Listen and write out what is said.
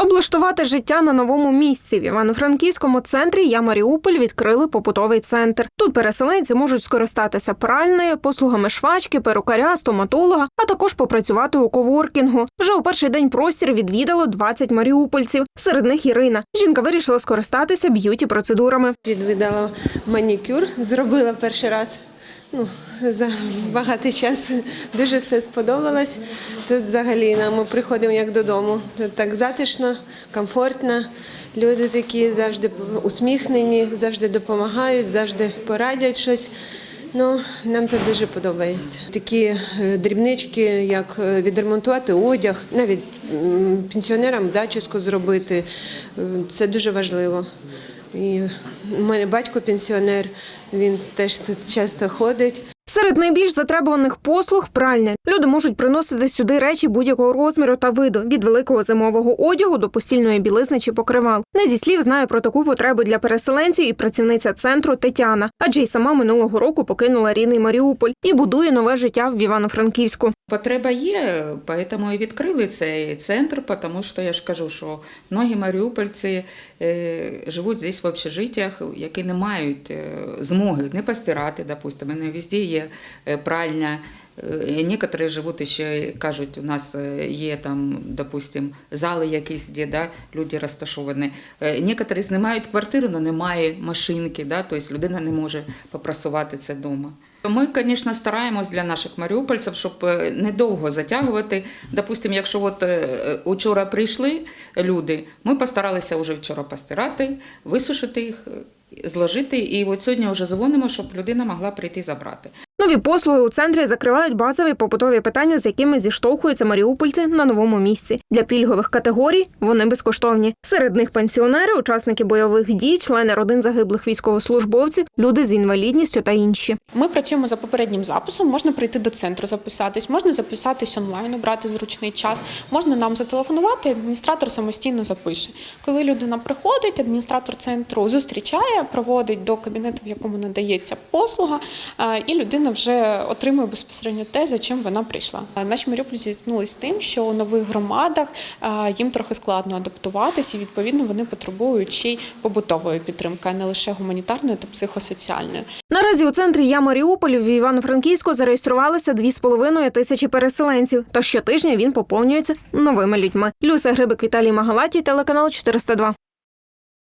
Облаштувати життя на новому місці в Івано-Франківському центрі Я Маріуполь відкрили побутовий центр. Тут переселенці можуть скористатися пральнею, послугами швачки, перукаря, стоматолога, а також попрацювати у коворкінгу. Вже у перший день простір відвідало 20 маріупольців. Серед них Ірина. Жінка вирішила скористатися б'юті процедурами. Відвідала манікюр, зробила перший раз. Ну, за багатий час дуже все сподобалось. Тут взагалі нам приходимо як додому. Тут так затишно, комфортно. Люди такі завжди усміхнені, завжди допомагають, завжди порадять щось. Ну, нам тут дуже подобається. Такі е, дрібнички, як е, відремонтувати одяг, навіть пенсіонерам зачіску зробити. е, Це дуже важливо. І у мене батько пенсіонер, він теж тут часто ходить. Серед найбільш затребуваних послуг пральня. Люди можуть приносити сюди речі будь-якого розміру та виду від великого зимового одягу до постільної білизни чи покривал. Не зі слів знає про таку потребу для переселенців і працівниця центру Тетяна, адже й сама минулого року покинула рідний Маріуполь і будує нове життя в Івано-Франківську. Потреба є, поэтому і відкрили цей центр, тому що я ж кажу, що многі маріупольці е, живуть здесь в общежиттях, які не мають е, змоги не постирати, допустимо, не везде є е, пральня. Е, Некоторі живуть ще кажуть, у нас е, є там, допустим, зали якісь, де да, люди розташовані. Е, Некоторі знімають квартиру, але немає машинки, да, тобто людина не може попрасувати це вдома. Ми, звісно, стараємось для наших маріупольців, щоб е, недовго затягувати. Допустимо, якщо от е, учора прийшли люди, ми постаралися вже вчора постирати, висушити їх, е, зложити, і от сьогодні вже дзвонимо, щоб людина могла прийти забрати. Нові послуги у центрі закривають базові побутові питання, з якими зіштовхуються маріупольці на новому місці. Для пільгових категорій вони безкоштовні. Серед них пенсіонери, учасники бойових дій, члени родин загиблих військовослужбовців, люди з інвалідністю та інші. Ми працюємо за попереднім записом. Можна прийти до центру записатись, можна записатись онлайн, обрати зручний час. Можна нам зателефонувати. Адміністратор самостійно запише. Коли людина приходить, адміністратор центру зустрічає, проводить до кабінету, в якому надається послуга, е, і людина вже отримує безпосередньо те, за чим вона прийшла. Е, Наші зіткнулися з тим, що у нових громадах е, їм трохи складно адаптуватись, і відповідно вони потребують ще й побутової підтримки, а не лише гуманітарної та психосоціальної. Наразі у центрі Я Маріуполь в Івано-Франківську зареєструвалися 2,5 тисячі переселенців. Та щотижня він поповнюється новими людьми. Люся Грибик, Віталій Магалатій, телеканал 402.